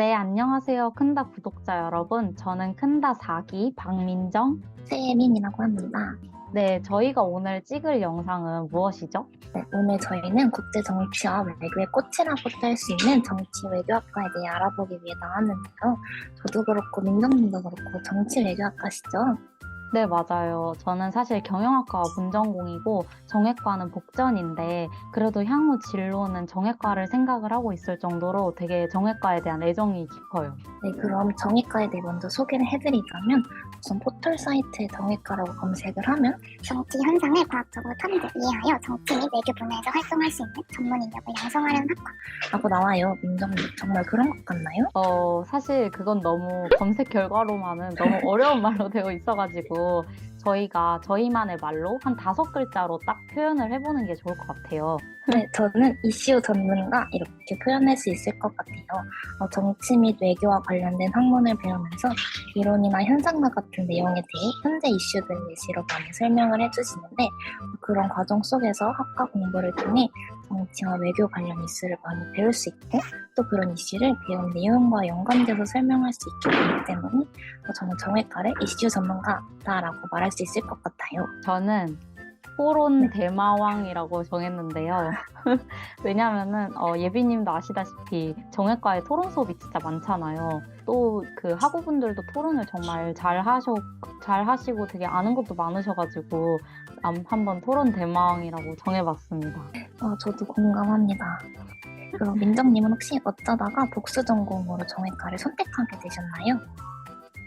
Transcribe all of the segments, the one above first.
네, 안녕하세요. 큰다 구독자 여러분. 저는 큰다 4기 박민정. 세민이라고 합니다. 네, 저희가 오늘 찍을 영상은 무엇이죠? 네, 오늘 저희는 국제 정치와 외교의 꽃이라고 할수 있는 정치 외교학과에 대해 알아보기 위해 나왔는데요. 저도 그렇고 민정님도 그렇고 정치 외교학과시죠? 네, 맞아요. 저는 사실 경영학과가 문전공이고 정외과는 복전인데 그래도 향후 진로는 정외과를 생각을 하고 있을 정도로 되게 정외과에 대한 애정이 깊어요. 네, 그럼 정의과에 대해 먼저 소개를 해드리자면 우선 포털 사이트에 정의과라고 검색을 하면 정치 현상을 과학적으로 탐구, 이해하여 정치 및 외교 분야에서 활동할 수 있는 전문 인력을 양성하려는 학과. 라고 나와요. 민정님 정말 그런 것 같나요? 어, 사실 그건 너무 검색 결과로만은 너무 어려운 말로 되어 있어가지고 저희가 저희만의 말로 한 다섯 글자로 딱 표현을 해보는 게 좋을 것 같아요. 네, 저는 이슈 전문가 이렇게 표현할 수 있을 것 같아요. 어, 정치 및 외교와 관련된 학문을 배우면서 이론이나 현상과 같은 내용에 대해 현재 이슈들을 예시로 많이 설명을 해주시는데 어, 그런 과정 속에서 학과 공부를 통해 정치와 외교 관련 이슈를 많이 배울 수 있고 또 그런 이슈를 배운 내용과 연관돼서 설명할 수 있게 되기 때문에 어, 저는 정외과를 이슈 전문가다라고 말할 수 있을 것 같아요. 저는 토론 대마왕이라고 정했는데요. 왜냐면은 어, 예비님도 아시다시피 정외과에 토론 수업이 진짜 많잖아요. 또 그 학우분들도 토론을 정말 잘 하셔 잘 하시고 되게 아는 것도 많으셔가지고 암- 한번 토론 대마왕이라고 정해봤습니다. 어, 저도 공감합니다. 그럼 민정님은 혹시 어쩌다가 복수 전공으로 정외과를 선택하게 되셨나요?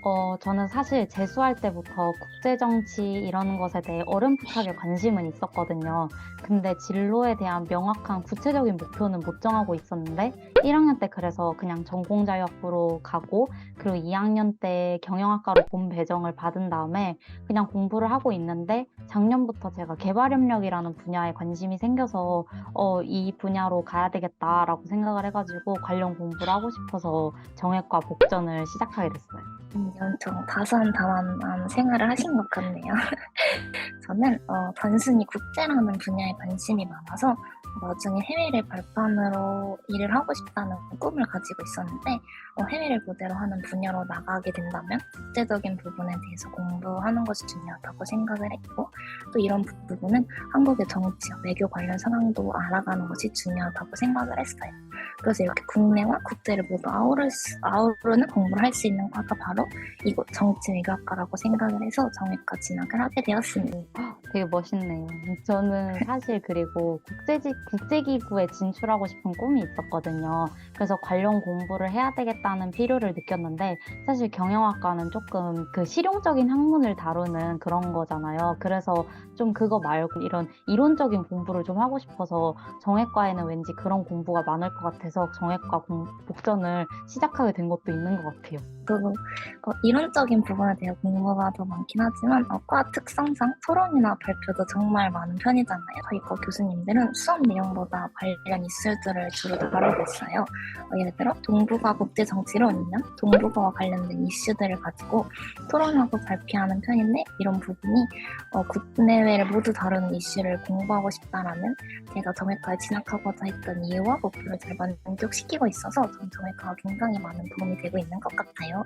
어, 저는 사실 재수할 때부터 국제정치 이런 것에 대해 어렴풋하게 관심은 있었거든요. 근데 진로에 대한 명확한 구체적인 목표는 못 정하고 있었는데 1학년 때 그래서 그냥 전공자유학부로 가고 그리고 2학년 때 경영학과로 본 배정을 받은 다음에 그냥 공부를 하고 있는데 작년부터 제가 개발협력이라는 분야에 관심이 생겨서 어, 이 분야로 가야 되겠다라고 생각을 해가지고 관련 공부를 하고 싶어서 정외과 복전을 시작하게 됐어요. 음, 엄청 다소한다만한 생활을 하신 것 같네요. 저는 어, 단순히 국제라는 분야에 관심이 많아서 나중에 해외를 발판으로 일을 하고 싶다는 꿈을 가지고 있었는데 어, 해외를 무대로 하는 분야로 나가게 된다면 국제적인 부분에 대해서 공부하는 것이 중요하다고 생각을 했고 또 이런 부- 부분은 한국의 정치와 외교 관련 상황도 알아가는 것이 중요하다고 생각을 했어요. 그래서 이렇게 국내와 국제를 모두 아우를 수- 아우르는 공부를 할 수 있는 과가 바로 이곳 정치외교학과라고 생각을 해서 정외과 진학을 하게 되었습니다. 되게 멋있네요. 저는 사실 그리고 국제지, 국제기구에 진출하고 싶은 꿈이 있었거든요. 그래서 관련 공부를 해야 되겠다는 필요를 느꼈는데 사실 경영학과는 조금 그 실용적인 학문을 다루는 그런 거잖아요. 그래서 좀 그거 말고 이런 이론적인 공부를 좀 하고 싶어서 정외과에는 왠지 그런 공부가 많을 것 같아서 정외과 공- 복전을 시작하게 된 것도 있는 것 같아요. 그 어, 이론적인 부분에 대해 공부가 더 많긴 하지만 어, 과 특성상 토론이나 발표도 정말 많은 편이잖아요. 저희 과 교수님들은 수업 내용보다 관련 이슈들을 주로 다루고 있어요. 어, 예를 들어 동북아 국제 정치론이면 동북아와 관련된 이슈들을 가지고 토론하고 발표하는 편인데 이런 부분이 어, 국내외를 모두 다루는 이슈를 공부하고 싶다라는 제가 정외과에 진학하고자 했던 이유와 목표를 잘 만족시키고 있어서 전 정외과가 굉장히 많은 도움이 되고 있는 것 같아요.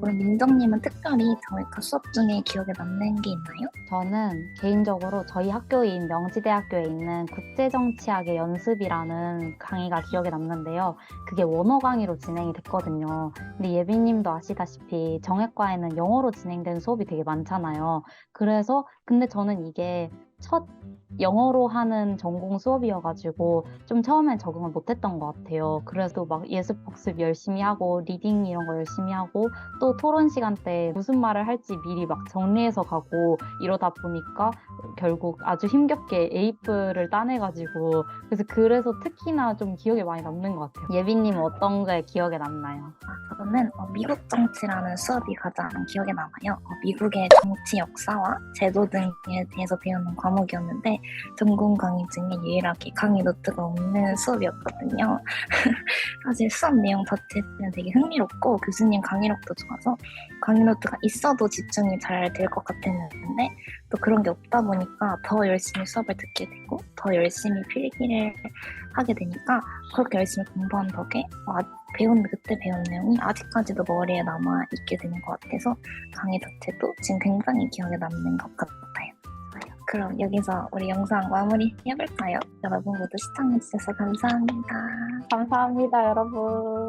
그럼 민정님은 특별히 정외과 수업 중에 기억에 남는 게 있나요? 저는 개인적으로 저희 학교인 명지대학교에 있는 국제정치학의 연습이라는 강의가 기억에 남는데요. 그게 원어 강의로 진행이 됐거든요. 근데 예비님도 아시다시피 정외과에는 영어로 진행된 수업이 되게 많잖아요. 그래서 근데 저는 이게 첫 영어로 하는 전공 수업이어가지고 좀 처음엔 적응을 못했던 것 같아요. 그래도 막 예습 복습 열심히 하고 리딩 이런 거 열심히 하고 또 토론 시간 때 무슨 말을 할지 미리 막 정리해서 가고 이러다 보니까 결국 아주 힘겹게 에이프를 따내가지고 그래서 그래서 특히나 좀 기억에 많이 남는 것 같아요. 예빈님 어떤 게 기억에 남나요? 아, 저는 어, 미국 정치라는 수업이 가장 기억에 남아요. 어, 미국의 정치 역사와 제도 등에 대해서 배우는 과목이었는데 전공 강의 중에 유일하게 강의 노트가 없는 수업이었거든요. 사실 수업 내용 자체는 되게 흥미롭고 교수님 강의력도 좋아서 강의 노트가 있어도 집중이 잘 될 것 같았는데 또 그런 게 없다 보니까 더 열심히 수업을 듣게 되고 더 열심히 필기를 하게 되니까 그렇게 열심히 공부한 덕에 어, 배운 그때 배운 내용이 아직까지도 머리에 남아 있게 되는 것 같아서 강의 자체도 지금 굉장히 기억에 남는 것 같아요. 그럼 여기서 우리 영상 마무리 해볼까요? 여러분 모두 시청해주셔서 감사합니다. 감사합니다, 여러분.